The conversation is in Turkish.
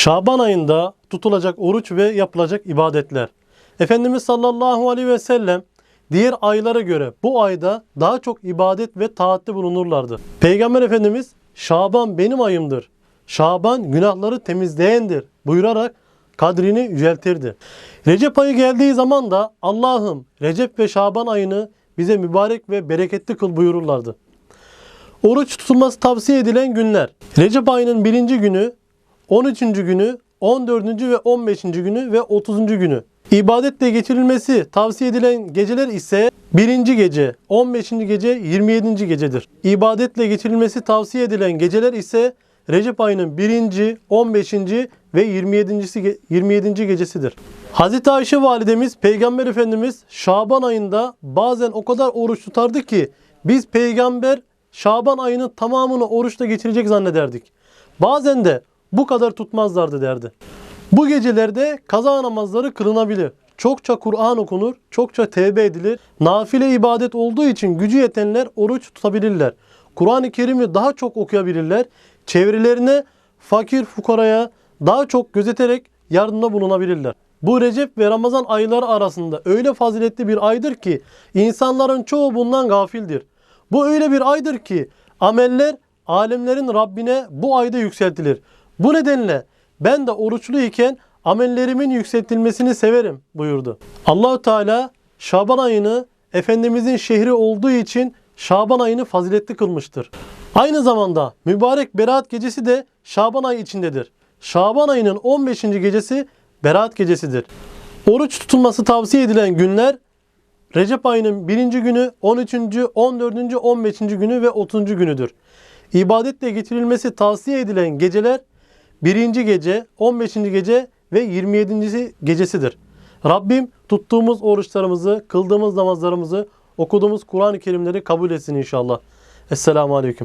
Şaban ayında tutulacak oruç ve yapılacak ibadetler. Efendimiz sallallahu aleyhi ve sellem diğer aylara göre bu ayda daha çok ibadet ve taatte bulunurlardı. Peygamber Efendimiz Şaban benim ayımdır. Şaban günahları temizleyendir buyurarak kadrini yüceltirdi. Recep ayı geldiği zaman da Allah'ım Recep ve Şaban ayını bize mübarek ve bereketli kıl buyururlardı. Oruç tutulması tavsiye edilen günler. Recep ayının birinci günü, 13. günü, 14. ve 15. günü ve 30. günü. İbadetle geçirilmesi tavsiye edilen geceler ise 1. gece, 15. gece, 27. gecedir. İbadetle geçirilmesi tavsiye edilen geceler ise Recep ayının 1. 15. ve 27. ge- 27. gecesidir. Hazreti Ayşe validemiz Peygamber Efendimiz Şaban ayında bazen o kadar oruç tutardı ki biz peygamber Şaban ayının tamamını oruçla geçirecek zannederdik. Bazen de bu kadar tutmazlardı derdi. Bu gecelerde kaza namazları kılınabilir. Çokça Kur'an okunur, çokça tevbe edilir. Nafile ibadet olduğu için gücü yetenler oruç tutabilirler. Kur'an-ı Kerim'i daha çok okuyabilirler. Çevrelerine fakir fukaraya daha çok gözeterek yardımda bulunabilirler. Bu Recep ve Ramazan ayları arasında öyle faziletli bir aydır ki insanların çoğu bundan gafildir. Bu öyle bir aydır ki ameller alemlerin Rabbine bu ayda yükseltilir. Bu nedenle ben de oruçlu iken amellerimin yükseltilmesini severim buyurdu. Allahu Teala Şaban ayını Efendimizin şehri olduğu için Şaban ayını faziletli kılmıştır. Aynı zamanda mübarek Berat gecesi de Şaban ayı içindedir. Şaban ayının 15. gecesi Berat gecesidir. Oruç tutulması tavsiye edilen günler Recep ayının 1. günü, 13. 14. 15. günü ve 30. günüdür. İbadetle getirilmesi tavsiye edilen geceler 1. gece, 15. gece ve 27. gecesidir. Rabbim tuttuğumuz oruçlarımızı, kıldığımız namazlarımızı, okuduğumuz Kur'an-ı Kerimleri kabul etsin inşallah. Esselamu Aleyküm.